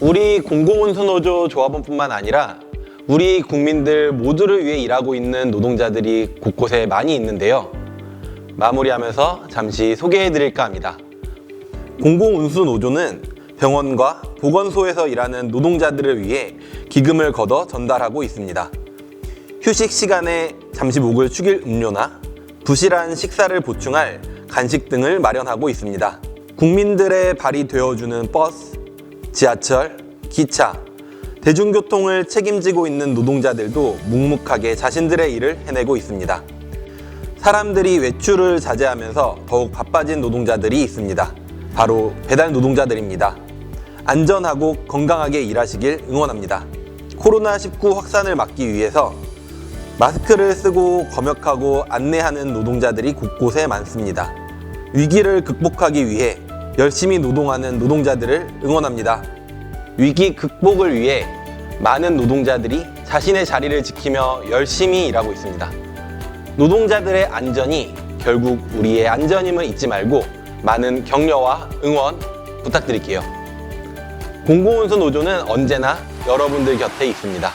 우리 공공운수노조 조합원뿐만 아니라 우리 국민들 모두를 위해 일하고 있는 노동자들이 곳곳에 많이 있는데요. 마무리하면서 잠시 소개해 드릴까 합니다. 공공운수노조는 병원과 보건소에서 일하는 노동자들을 위해 기금을 걷어 전달하고 있습니다. 휴식 시간에 잠시 목을 축일 음료나 부실한 식사를 보충할 간식 등을 마련하고 있습니다. 국민들의 발이 되어주는 버스, 지하철, 기차, 대중교통을 책임지고 있는 노동자들도 묵묵하게 자신들의 일을 해내고 있습니다. 사람들이 외출을 자제하면서 더욱 바빠진 노동자들이 있습니다. 바로 배달 노동자들입니다. 안전하고 건강하게 일하시길 응원합니다. 코로나19 확산을 막기 위해서 마스크를 쓰고 검역하고 안내하는 노동자들이 곳곳에 많습니다. 위기를 극복하기 위해 열심히 노동하는 노동자들을 응원합니다. 위기 극복을 위해 많은 노동자들이 자신의 자리를 지키며 열심히 일하고 있습니다. 노동자들의 안전이 결국 우리의 안전임을 잊지 말고 많은 격려와 응원 부탁드릴게요. 공공운수 노조는 언제나 여러분들 곁에 있습니다.